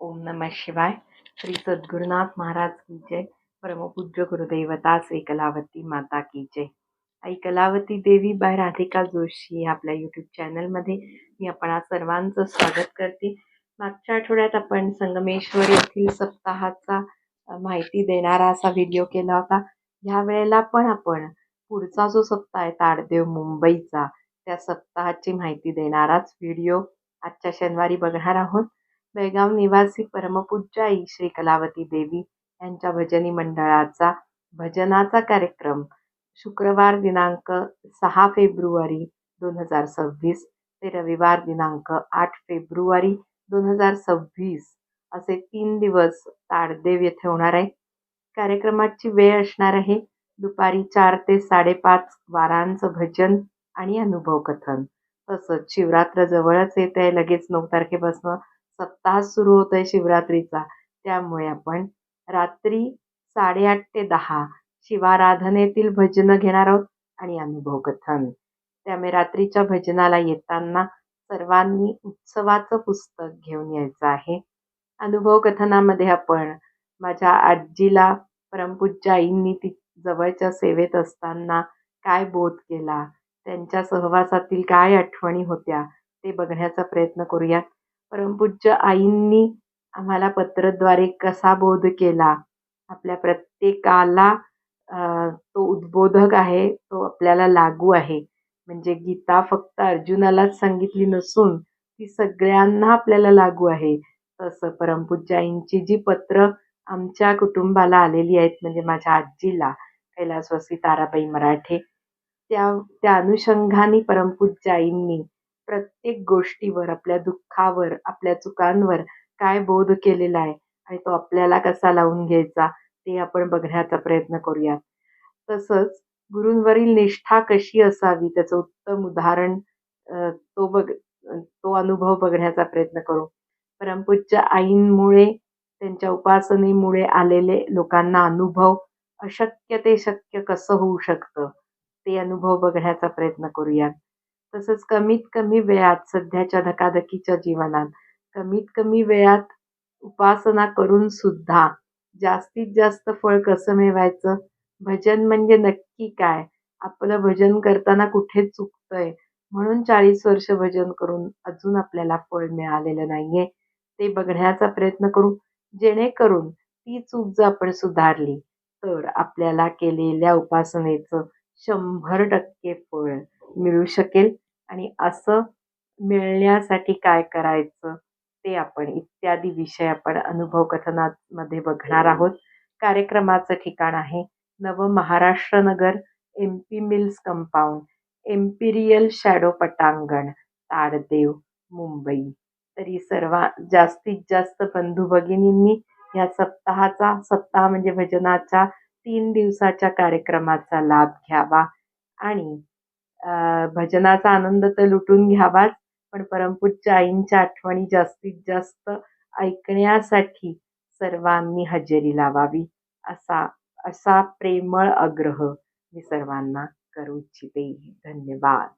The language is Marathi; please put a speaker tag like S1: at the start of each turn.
S1: ओम नमः शिवाय. श्री सद्गुरुनाथ महाराज की जय. परमपूज्य गुरुदैवता श्री कलावती माता की जय. आई कलावती देवी बाय राधिका जोशी आपल्या यूट्यूब चॅनलमध्ये मी आपण सर्वांचं स्वागत करते. मागच्या आठवड्यात आपण संगमेश्वर येथील सप्ताहाचा माहिती देणारा असा व्हिडिओ केला होता. ह्या वेळेला पण आपण पुढचा जो सप्ताह आहे ताडदेव मुंबईचा त्या सप्ताहाची माहिती देणाराच व्हिडिओ आजच्या शनिवारी बघणार आहोत. बेळगाव निवासी परमपूज्य आई श्री कलावती देवी यांच्या भजनी मंडळाचा भजनाचा कार्यक्रम शुक्रवार दिनांक सहा फेब्रुवारी दोन हजार सव्वीस ते रविवार दिनांक आठ फेब्रुवारी दोन हजार सव्वीस असे तीन दिवस ताडदेव येथे होणार आहे कार्यक्रमाची वेळ असणार आहे दुपारी चार ते साडेपाच वारांचं भजन आणि अनुभव कथन तसंच शिवरात्र जवळच येत आहे लगेच नऊ तारखेपासून सप्ताह सुरू होत आहे शिवरात्रीचा. त्यामुळे आपण रात्री साडेआठ ते दहा शिवाराधनेतील भजनं घेणार आहोत आणि अनुभव कथन त्यामुळे रात्रीच्या भजनाला येताना सर्वांनी उत्सवाचं पुस्तक घेऊन यायचं आहे. अनुभव कथनामध्ये आपण माझ्या आजीला परमपूज्य आईंनी ती जवळच्या सेवेत असताना काय बोध केला त्यांच्या सहवासातील काय आठवणी होत्या ते बघण्याचा प्रयत्न करूया परमपूज्य आईंनी आम्हाला पत्रद्वारे कसा बोध केला? आपल्या प्रत्येकाला तो उद्बोधक आहे तो आपल्याला लागू आहे. म्हणजे गीता फक्त अर्जुनालाच सांगितली नसून ती सगळ्यांना आपल्याला लागू आहे. तसं परमपूज्य आईंची जी पत्र आमच्या कुटुंबाला आलेली आहेत म्हणजे माझ्या आजीला कैलासवासी ताराबाई मराठे त्या त्या अनुषंगाने परमपूज्य आईंनी प्रत्येक गोष्टीवर आपल्या दुःखावर आपल्या चुकांवर काय बोध केलेला आहे आणि तो आपल्याला कसा लावून घ्यायचा ते आपण बघण्याचा प्रयत्न करूयात. तसंच गुरूंवरील निष्ठा कशी असावी त्याचं उत्तम उदाहरण तो बघ तो अनुभव बघण्याचा प्रयत्न करू. परमपूज्य आईंमुळे त्यांच्या उपासनेमुळे आलेले लोकांना अनुभव अशक्य ते शक्य कसं होऊ शकतं ते अनुभव बघण्याचा प्रयत्न करूयात. तसंच कमीत कमी वेळात सध्याच्या धकाधकीच्या जीवनात कमीत कमी वेळात उपासना करून सुद्धा जास्तीत जास्त फळ कसं मिळवायचं? भजन म्हणजे नक्की काय? आपलं भजन करताना कुठे चुकतंय? म्हणून चाळीस वर्ष भजन करून अजून आपल्याला फळ मिळालेलं नाहीये. ते बघण्याचा प्रयत्न करू. जेणेकरून ती चूक जर आपण सुधारली तर आपल्याला केलेल्या उपासनेचं शंभर टक्के फळ मिळू शकेल आणि असं मिळण्यासाठी काय करायचं ते आपण इत्यादी विषय आपण अनुभव कथनामध्ये बघणार आहोत. कार्यक्रमाचं ठिकाण आहे नव Maharashtra Nagar M P mills compound imperial shadow पटांगण ताडदेव मुंबई. तरी सर्वा जास्तीत जास्त बंधू भगिनींनी या सप्ताहाचा सप्ताह म्हणजे भजनाच्या तीन दिवसाच्या कार्यक्रमाचा लाभ घ्यावा आणि भजनाचा आनंद तर लुटून घ्यावाच पण परमपूज्य आईंच्या आठवणी जास्तीत जास्त ऐकण्यासाठी सर्वांनी हजेरी लावावी असा असा प्रेमळ आग्रह मी सर्वांना करू इच्छिते. धन्यवाद.